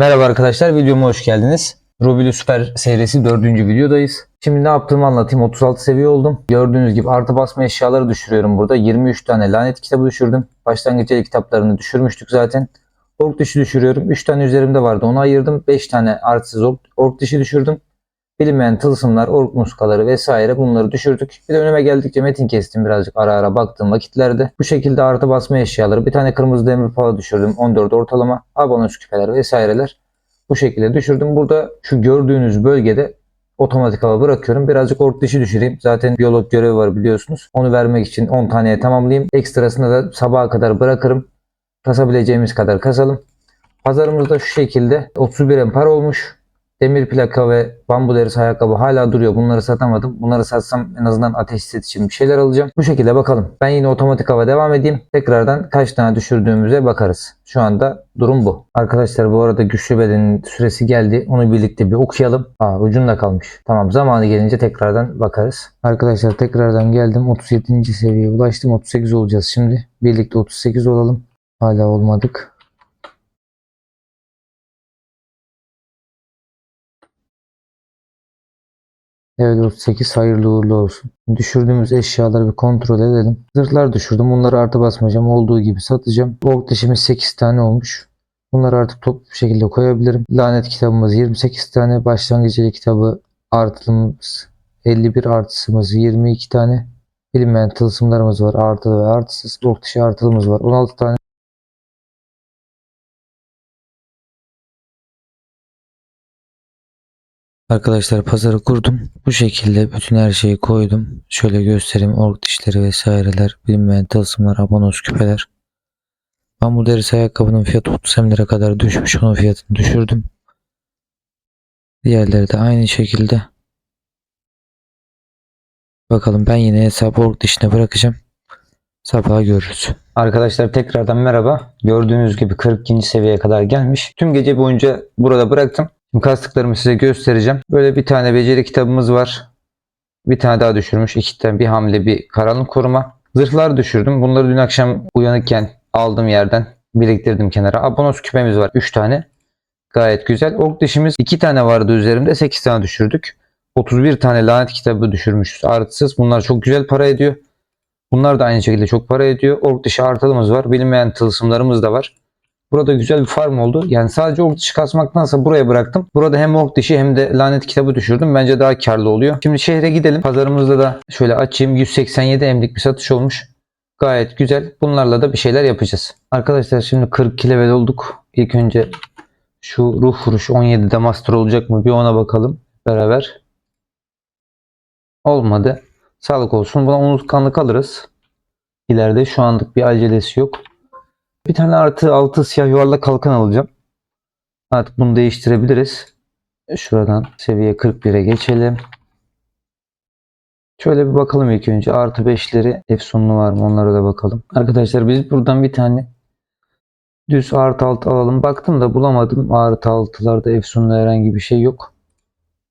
Merhaba arkadaşlar videoma hoş geldiniz. Robili Süper serisi 4. videodayız. Şimdi ne yaptığımı anlatayım. 36 seviye oldum. Gördüğünüz gibi artı basma eşyaları düşürüyorum burada. 23 tane lanet kitabı düşürdüm. Başlangıç el kitaplarını düşürmüştük zaten. Ork dişi düşürüyorum. 3 tane üzerimde vardı. Onu ayırdım. 5 tane artsız ork, ork dişi düşürdüm. Bilinmeyen tılsımlar, ork muskaları vesaire bunları düşürdük. Bir de önüme geldikçe metin kestim birazcık ara ara baktığım vakitlerde. Bu şekilde artı basma eşyaları. Bir tane kırmızı demir pala düşürdüm. 14 ortalama. Abonos küpeler vesaireler. Bu şekilde düşürdüm. Burada şu gördüğünüz bölgede otomatik hava bırakıyorum. Birazcık ork dişi düşüreyim. Zaten biyolog görevi var biliyorsunuz. Onu vermek için 10 taneye tamamlayayım. Ekstrasını da sabaha kadar bırakırım. Kasabileceğimiz kadar kasalım. Pazarımızda şu şekilde 31 empar olmuş. Demir plaka ve bambu derisi ayakkabı hala duruyor. Bunları satamadım. Bunları satsam en azından ateş set için bir şeyler alacağım. Bu şekilde bakalım. Ben yine otomatik hava devam edeyim. Tekrardan kaç tane düşürdüğümüze bakarız. Şu anda durum bu. Arkadaşlar bu arada güçlü bedenin süresi geldi. Onu birlikte bir okuyalım. Aa ucunda kalmış. Tamam zamanı gelince tekrardan bakarız. Arkadaşlar tekrardan geldim. 37. seviyeye ulaştım. 38 olacağız şimdi. Birlikte 38 olalım. Hala olmadık. Evet 38 hayırlı uğurlu olsun. Düşürdüğümüz eşyaları bir kontrol edelim. Zırhlar düşürdüm. Bunları artı basmayacağım. Olduğu gibi satacağım. Ork dişimiz 8 tane olmuş. Bunları artık toplu bir şekilde koyabilirim. Lanet kitabımız 28 tane. Başlangıç kitabı artılımız 51 artısımız 22 tane. Bilinmeyen tılsımlarımız var. Artılı ve artısız. Ork dışı artılımız var. 16 tane. Arkadaşlar pazarı kurdum. Bu şekilde bütün her şeyi koydum. Şöyle göstereyim. Ork dişleri vesaireler. Bilinmeyen tılsımlar, abonos küpeler. Ben bu derisi ayakkabının fiyatı 30 lira kadar düşmüş. Onun fiyatını düşürdüm. Diğerleri de aynı şekilde. Bakalım ben yine hesabı ork dişine bırakacağım. Sabaha görürüz. Arkadaşlar tekrardan merhaba. Gördüğünüz gibi 42. seviyeye kadar gelmiş. Tüm gece boyunca burada bıraktım. Şimdi kastıklarımı size göstereceğim. Böyle bir tane beceri kitabımız var. Bir tane daha düşürmüş. İki tane bir hamle bir karanlık koruma. Zırhlar düşürdüm. Bunları dün akşam uyanıkken aldığım yerden biriktirdim kenara. Abonos küpemiz var 3 tane. Gayet güzel. Ork dişimiz 2 tane vardı üzerimde. 8 tane düşürdük. 31 tane lanet kitabı düşürmüşüz artısız. Bunlar çok güzel para ediyor. Bunlar da aynı şekilde çok para ediyor. Ork dışı artılımız var. Bilinmeyen tılsımlarımız da var. Burada güzel bir farm oldu. Yani sadece ork dışı kasmaktansa buraya bıraktım. Burada hem ork dışı hem de lanet kitabı düşürdüm. Bence daha karlı oluyor. Şimdi şehre gidelim. Pazarımızda da şöyle açayım. 187 emlik bir satış olmuş. Gayet güzel. Bunlarla da bir şeyler yapacağız. Arkadaşlar şimdi 42 level olduk. İlk önce şu ruh vuruş 17'de master olacak mı? Bir ona bakalım beraber. Olmadı. Sağlık olsun. Buna unutkanlık alırız. İleride şu anlık bir acelesi yok. Bir tane artı altı siyah yuvarlak kalkan alacağım. Artık bunu değiştirebiliriz. Şuradan seviye 41'e geçelim. Şöyle bir bakalım ilk önce. Artı 5'leri efsunlu var mı? Onlara da bakalım. Arkadaşlar biz buradan bir tane düz artı altı alalım. Baktım da bulamadım. Artı altılarda efsunlu herhangi bir şey yok.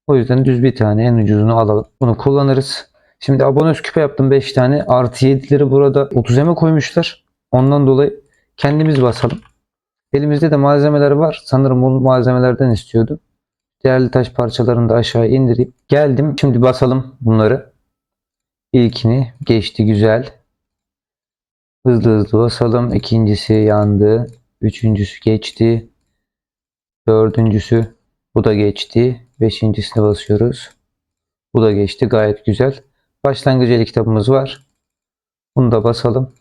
O yüzden düz bir tane en ucuzunu alalım. Bunu kullanırız. Şimdi abonos küpe yaptım 5 tane. Artı 7'leri burada 30'a koymuşlar. Ondan dolayı kendimiz basalım. Elimizde de malzemeler var. Sanırım bu malzemelerden istiyordu. Değerli taş parçalarını da aşağı indireyim. Geldim. Şimdi basalım bunları. İlkini geçti güzel. Hızlı hızlı basalım. İkincisi yandı. Üçüncüsü geçti. Dördüncüsü bu da geçti. Beşincisine basıyoruz. Bu da geçti. Gayet güzel. Başlangıç eli kitabımız var. Bunu da basalım.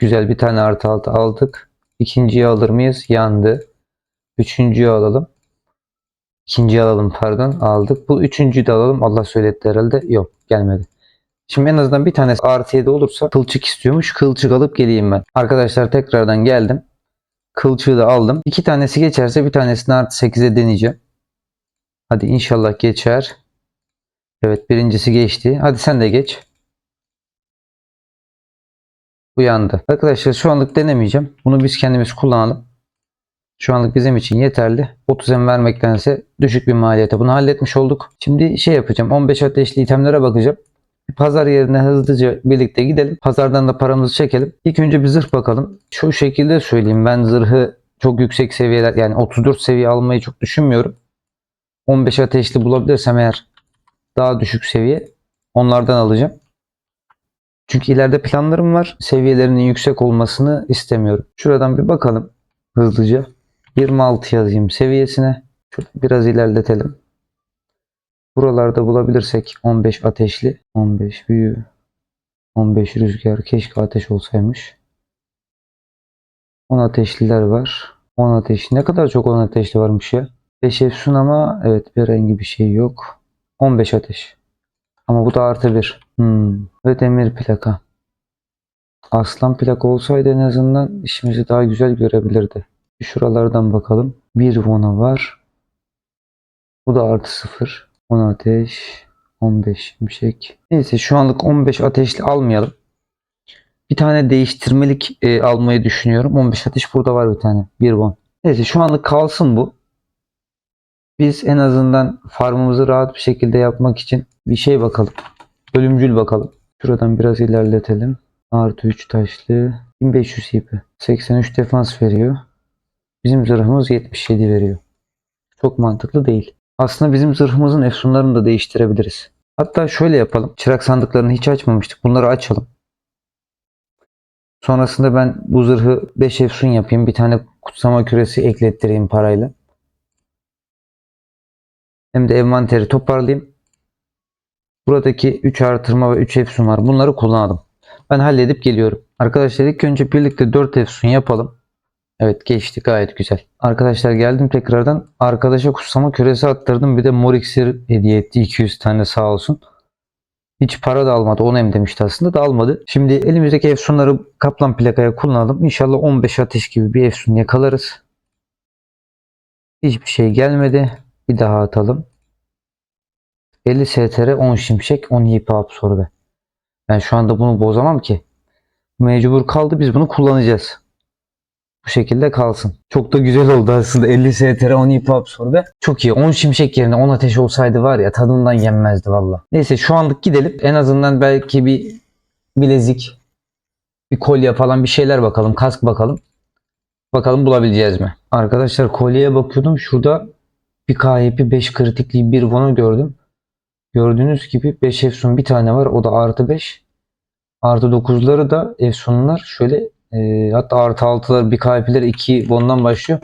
Güzel bir tane artı altı aldık. İkinciyi alır mıyız? Yandı. Üçüncüyü alalım. İkinciyi alalım pardon. Aldık. Bu üçüncüyü de alalım. Allah söyletti herhalde. Yok gelmedi. Şimdi en azından bir tanesi artı 7 olursa kılçık istiyormuş. Kılçık alıp geleyim ben. Arkadaşlar tekrardan geldim. Kılçığı da aldım. İki tanesi geçerse bir tanesini artı 8'e deneyeceğim. Hadi inşallah geçer. Evet birincisi geçti. Hadi sen de geç. Uyandı. Arkadaşlar şu anlık denemeyeceğim. Bunu biz kendimiz kullanalım. Şu anlık bizim için yeterli. 30 em vermektense düşük bir maliyete bunu halletmiş olduk. Şimdi şey yapacağım. 15 ateşli itemlere bakacağım. Pazar yerine hızlıca birlikte gidelim. Pazardan da paramızı çekelim. İlk önce bir zırh bakalım. Şu şekilde söyleyeyim. Ben zırhı çok yüksek seviyeler yani 34 seviye almayı çok düşünmüyorum. 15 ateşli bulabilirsem eğer daha düşük seviye onlardan alacağım. Çünkü ileride planlarım var. Seviyelerinin yüksek olmasını istemiyorum. Şuradan bir bakalım hızlıca. 26 yazayım seviyesine. Şöyle biraz ilerletelim. Buralarda bulabilirsek 15 ateşli, 15 büyü, 15 rüzgar. Keşke ateş olsaymış. 10 ateşliler var. 10 ateş. Ne kadar çok 10 ateşli varmış ya. 5 efsun ama evet bir rengi bir şey yok. 15 ateş. Ama bu da artı 1. Hmm. Ve demir plaka. Aslan plaka olsaydı en azından işimizi daha güzel görebilirdi. Şuralardan bakalım. Bir vona var. Bu da artı 0. 10 ateş. 15 şimşek. Neyse şu anlık 15 ateşli almayalım. Bir tane değiştirmelik e, almayı düşünüyorum. 15 ateş burada var bir tane. Bir won. Neyse şu anlık kalsın bu. Biz en azından farmımızı rahat bir şekilde yapmak için bir şey bakalım. Ölümcül bakalım. Şuradan biraz ilerletelim. Artı 3 taşlı. 1500 IP. 83 defans veriyor. Bizim zırhımız 77 veriyor. Çok mantıklı değil. Aslında bizim zırhımızın efsunlarını da değiştirebiliriz. Hatta şöyle yapalım. Çırak sandıklarını hiç açmamıştık. Bunları açalım. Sonrasında ben bu zırhı 5 efsun yapayım. Bir tane kutsama küresi eklettireyim parayla. Hem de envanteri toparlayayım. Buradaki 3 artırma ve 3 efsun var. Bunları kullanalım. Ben halledip geliyorum. Arkadaşlar ilk önce birlikte 4 efsun yapalım. Evet geçti gayet güzel. Arkadaşlar geldim tekrardan. Arkadaşa kutsama küresi attırdım. Bir de mor iksir hediye etti. 200 tane sağ olsun. Hiç para da almadı. 10 em demişti aslında da almadı. Şimdi elimizdeki efsunları kaplan plakaya kullanalım. İnşallah 15 ateş gibi bir efsun yakalarız. Hiçbir şey gelmedi. Bir daha atalım. 50 STR 10 şimşek 10 hip absorbe. Ben şu anda bunu bozamam ki. Mecbur kaldı biz bunu kullanacağız. Bu şekilde kalsın. Çok da güzel oldu aslında 50 STR 10 hip absorbe. Çok iyi. 10 şimşek yerine 10 ateş olsaydı var ya tadından yenmezdi valla. Neyse şu anlık gidelim. En azından belki bir bilezik, bir kolye falan bir şeyler bakalım. Kask bakalım. Bakalım bulabileceğiz mi? Arkadaşlar kolyeye bakıyordum. Şurada bir KHP 5 kritikli bir vonu gördüm. Gördüğünüz gibi 5 efsun bir tane var. O da artı 5. Artı 9'ları da efsunlar şöyle e, hatta artı 6'lar bir KHP'ler 2 bondan başlıyor.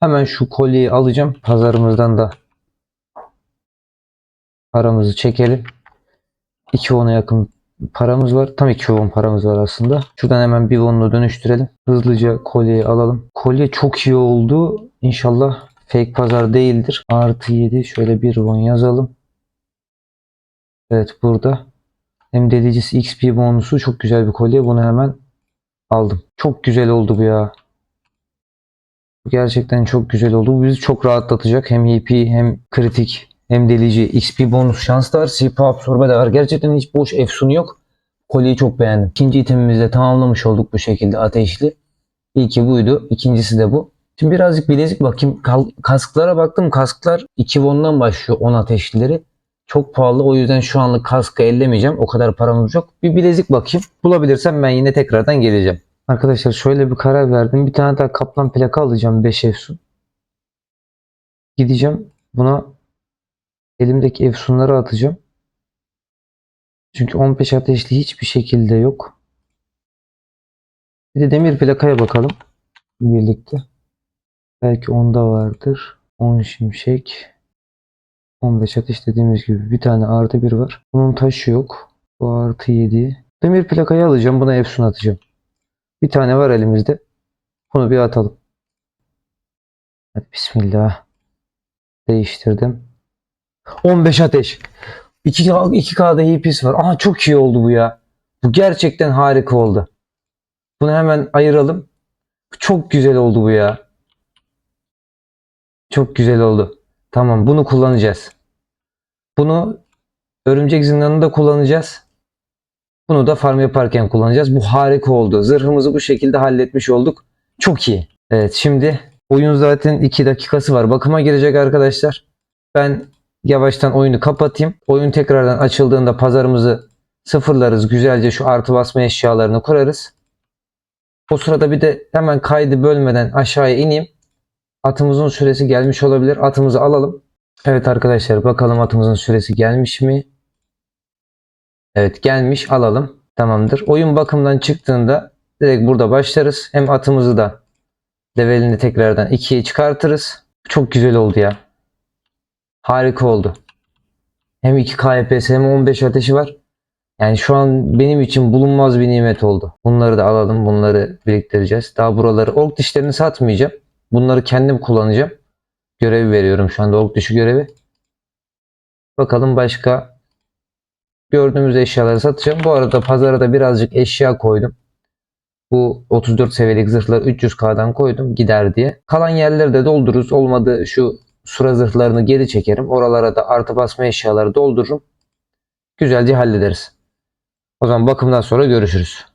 Hemen şu kolyeyi alacağım. Pazarımızdan da paramızı çekelim. 2 won'a yakın paramız var. Tam 2 won paramız var aslında. Şuradan hemen bir won'u dönüştürelim. Hızlıca kolyeyi alalım. Kolye çok iyi oldu. İnşallah fake pazar değildir. Artı 7 şöyle bir won yazalım. Evet burada. Hem delicisi XP bonusu çok güzel bir kolye. Bunu hemen aldım. Çok güzel oldu bu ya. Gerçekten çok güzel oldu. Bu bizi çok rahatlatacak. Hem HP hem kritik hem delici. XP bonus şans da var. CP absorbe de var. Gerçekten hiç boş efsunu yok. Kolyeyi çok beğendim. İkinci itemimizi de tamamlamış olduk bu şekilde ateşli. İlki buydu. İkincisi de bu. Şimdi birazcık bilezik bakayım. Kasklara baktım. Kasklar 2 won'dan başlıyor 10 ateşlileri. Çok pahalı. O yüzden şu anlık kaskı ellemeyeceğim. O kadar paramız yok. Bir bilezik bakayım. Bulabilirsem ben yine tekrardan geleceğim. Arkadaşlar şöyle bir karar verdim. Bir tane daha kaplan plaka alacağım 5 efsun. Gideceğim. Buna elimdeki efsunları atacağım. Çünkü 15 ateşli hiçbir şekilde yok. Bir de demir plakaya bakalım. Birlikte. Belki onda vardır. 10 şimşek. 15 ateş dediğimiz gibi bir tane artı bir var. Bunun taşı yok. Bu artı 7. Demir plakayı alacağım. Buna efsun atacağım. Bir tane var elimizde. Bunu bir atalım. Hadi bismillah. Değiştirdim. 15 ateş. 2K, 2K'da HP'si var. Aa çok iyi oldu bu ya. Bu gerçekten harika oldu. Bunu hemen ayıralım. Çok güzel oldu bu ya. Çok güzel oldu. Tamam bunu kullanacağız. Bunu örümcek zindanında kullanacağız. Bunu da farm yaparken kullanacağız. Bu harika oldu. Zırhımızı bu şekilde halletmiş olduk. Çok iyi. Evet şimdi oyun zaten 2 dakikası var. Bakıma girecek arkadaşlar. Ben yavaştan oyunu kapatayım. Oyun tekrardan açıldığında pazarımızı sıfırlarız. Güzelce şu artı basma eşyalarını kurarız. O sırada bir de hemen kaydı bölmeden aşağıya ineyim. Atımızın süresi gelmiş olabilir. Atımızı alalım. Evet arkadaşlar bakalım atımızın süresi gelmiş mi? Evet gelmiş alalım. Tamamdır. Oyun bakımdan çıktığında direkt burada başlarız. Hem atımızı da levelini tekrardan 2'ye çıkartırız. Çok güzel oldu ya. Harika oldu. Hem 2 KPS hem 15 ateşi var. Yani şu an benim için bulunmaz bir nimet oldu. Bunları da alalım. Bunları biriktireceğiz. Daha buraları ork dişlerini satmayacağım. Bunları kendim kullanacağım. Görevi veriyorum şu anda ork dişi görevi. Bakalım başka gördüğümüz eşyaları satacağım. Bu arada pazara da birazcık eşya koydum. Bu 34 seviyelik zırhları 300k'dan koydum gider diye. Kalan yerleri de doldururuz. Olmadı şu sura zırhlarını geri çekerim. Oralara da artı basma eşyaları doldururum. Güzelce hallederiz. O zaman bakımdan sonra görüşürüz.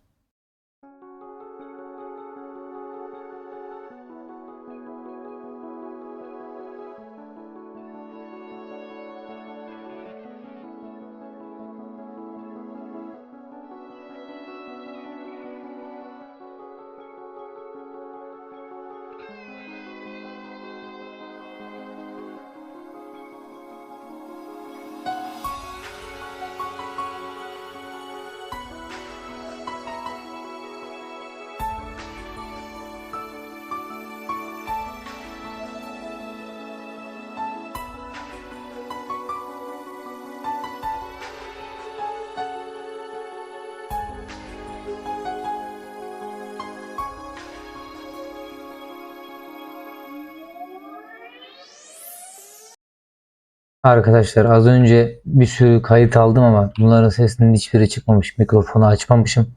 Arkadaşlar az önce bir sürü kayıt aldım ama bunların sesinin hiçbiri çıkmamış. Mikrofonu açmamışım.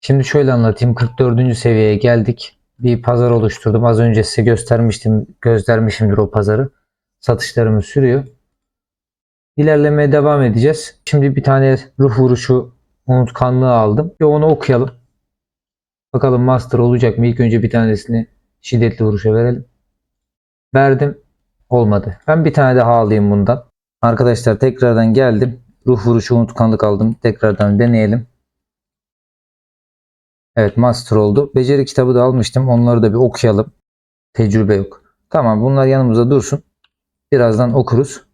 Şimdi şöyle anlatayım. 44. seviyeye geldik. Bir pazar oluşturdum. Az önce size göstermiştim. Göstermişimdir o pazarı. Satışlarımız sürüyor. İlerlemeye devam edeceğiz. Şimdi bir tane ruh vuruşu unutkanlığı aldım. Ve onu okuyalım. Bakalım master olacak mı? İlk önce bir tanesini şiddetli vuruşa verelim. Verdim. Olmadı. Ben bir tane daha alayım bundan. Arkadaşlar tekrardan geldim. Ruh vuruşu unutkanlık aldım. Tekrardan deneyelim. Evet master oldu. Beceri kitabı da almıştım. Onları da bir okuyalım. Tecrübe yok. Tamam bunlar yanımızda dursun. Birazdan okuruz.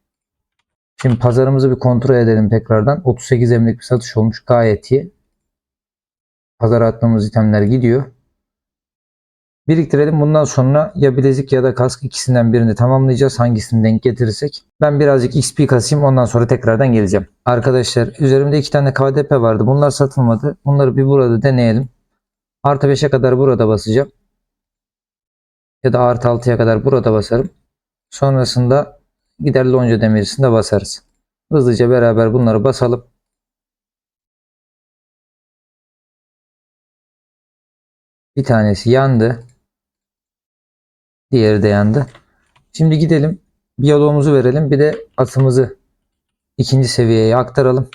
Şimdi pazarımızı bir kontrol edelim tekrardan. 38 emlik bir satış olmuş. Gayet iyi. Pazara attığımız itemler gidiyor. Biriktirelim. Bundan sonra ya bilezik ya da kask ikisinden birini tamamlayacağız. Hangisini denk getirirsek. Ben birazcık XP kasayım. Ondan sonra tekrardan geleceğim. Arkadaşlar üzerimde iki tane KDP vardı. Bunlar satılmadı. Bunları bir burada deneyelim. Artı 5'e kadar burada basacağım. Ya da artı 6'ya kadar burada basarım. Sonrasında gider lonca demirisinde basarız. Hızlıca beraber bunları basalım. Bir tanesi yandı. Diğeri de yandı. Şimdi gidelim. Biyoloğumuzu verelim. Bir de atımızı ikinci seviyeye aktaralım.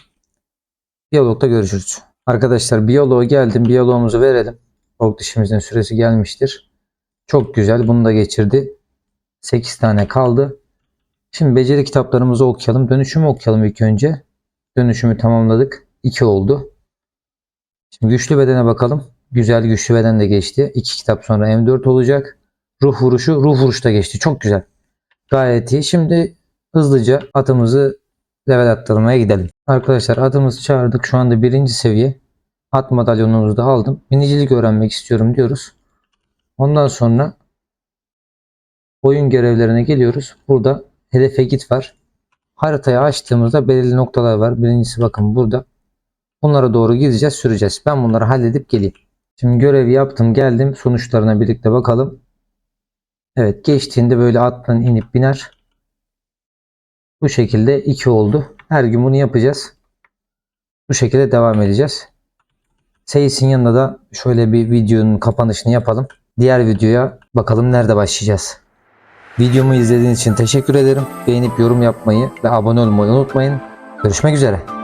Biyologda görüşürüz. Arkadaşlar biyoloğa geldim. Biyoloğumuzu verelim. Ork dişimizin süresi gelmiştir. Çok güzel. Bunu da geçirdi. 8 tane kaldı. Şimdi beceri kitaplarımızı okuyalım. Dönüşümü okuyalım ilk önce. Dönüşümü tamamladık. 2 oldu. Şimdi güçlü bedene bakalım. Güzel güçlü beden de geçti. 2 kitap sonra M4 olacak. Ruh vuruşu, ruh vuruş da geçti. Çok güzel. Gayet iyi. Şimdi hızlıca atımızı level attırmaya gidelim. Arkadaşlar atımızı çağırdık. Şu anda birinci seviye. At madalyonumuzu da aldım. Binicilik öğrenmek istiyorum diyoruz. Ondan sonra oyun görevlerine geliyoruz. Burada hedefe git var. Haritayı açtığımızda belirli noktalar var. Birincisi bakın burada. Bunlara doğru gideceğiz, süreceğiz. Ben bunları halledip geleyim. Şimdi görevi yaptım, geldim. Sonuçlarına birlikte bakalım. Evet, geçtiğinde böyle attan inip biner. Bu şekilde 2 oldu. Her gün bunu yapacağız. Bu şekilde devam edeceğiz. Seyis'in yanında da şöyle bir videonun kapanışını yapalım. Diğer videoya bakalım nerede başlayacağız. Videomu izlediğiniz için teşekkür ederim. Beğenip yorum yapmayı ve abone olmayı unutmayın. Görüşmek üzere.